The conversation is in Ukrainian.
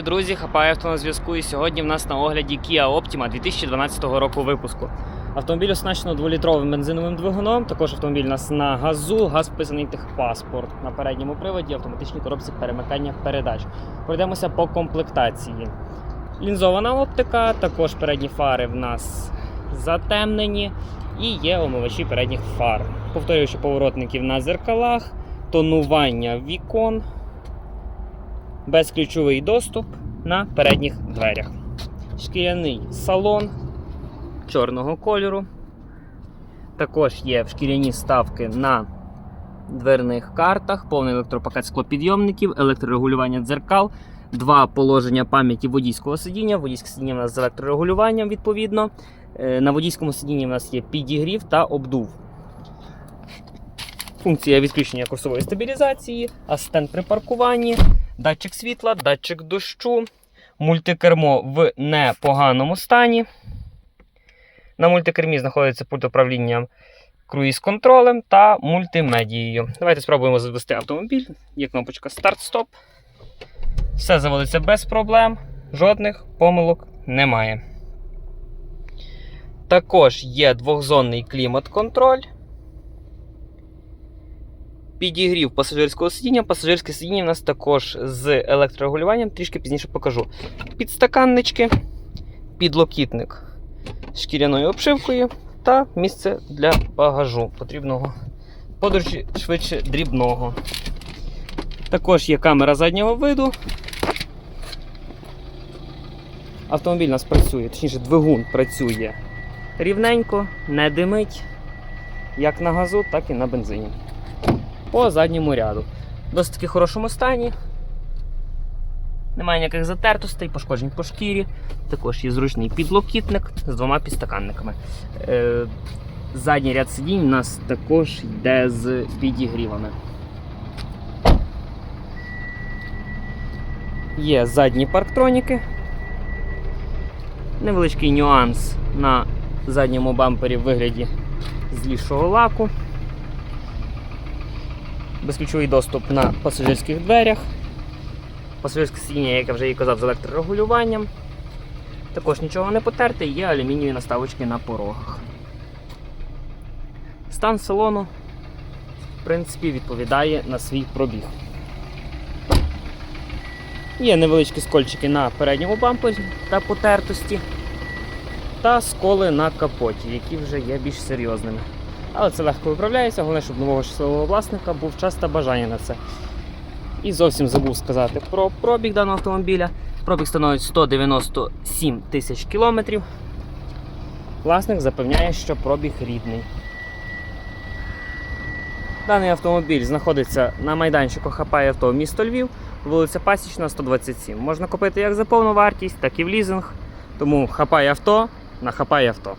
Друзі, хапає авто на зв'язку. І сьогодні в нас на огляді Kia Optima 2012 року випуску. Автомобіль оснащено 2-літровим бензиновим двигуном. Також автомобіль у нас на газу, газ вписаний техпаспорт. На передньому приводі автоматичній коробці перемикання передач. Пройдемося по комплектації. Лінзована оптика, також передні фари в нас затемнені і є омивачі передніх фар. Повторюючи поворотників на зеркалах, тонування вікон безключовий доступ на передніх дверях. Шкіряний салон чорного кольору. Також є шкіряні ставки на дверних картах, повний електропакет склопідйомників, електрорегулювання дзеркал, два положення пам'яті водійського сидіння. Водійське сидіння у нас з електрорегулюванням, відповідно. Е, На водійському сидінні у нас є підігрів та обдув. Функція відключення курсової стабілізації, асистент при паркуванні, датчик світла, датчик дощу, мультикермо в непоганому стані. На мультикермі знаходиться пульт управління круїз-контролем та мультимедією. Давайте спробуємо завести автомобіль. Є кнопочка старт-стоп. Все заводиться без проблем, жодних помилок немає. Також є двохзонний клімат-контроль. Підігрів пасажирського сидіння. Пасажирське сидіння у нас також з електрорегулюванням, трішки пізніше покажу. Підстаканнички, підлокітник з шкіряною обшивкою та місце для багажу потрібного подорожі швидше дрібного. Також є камера заднього виду. Автомобіль у нас працює, точніше, двигун працює рівненько, не димить, як на газу, так і на бензині по задньому ряду. Досить таки хорошому стані. Немає ніяких затертостей, пошкоджень по шкірі. Також є зручний підлокітник з двома підстаканниками. Е, задній ряд сидінь у нас також йде з підігрівами. Є задні парктроніки. Невеличкий нюанс на задньому бампері в вигляді злішого лаку безключовий доступ на пасажирських дверях. Пасажирське сидіння, як я вже і казав, з електрорегулюванням. Також нічого не потерте, є алюмінієві наставочки на порогах. Стан салону, в принципі, відповідає на свій пробіг. Є невеличкі скольчики на передньому бампері та потертості, та сколи на капоті, які вже є більш серйозними. Але це легко виправляється, головне, щоб нового щасливого власника був час та бажання на це. І зовсім забув сказати про пробіг даного автомобіля. Пробіг становить 197 тисяч кілометрів. Власник запевняє, що пробіг рідний. Даний автомобіль знаходиться на майданчику Хапай авто місто Львів, вулиця Пасічна, 127. Можна купити як за повну вартість, так і в лізинг. Тому хапай авто на хапай авто.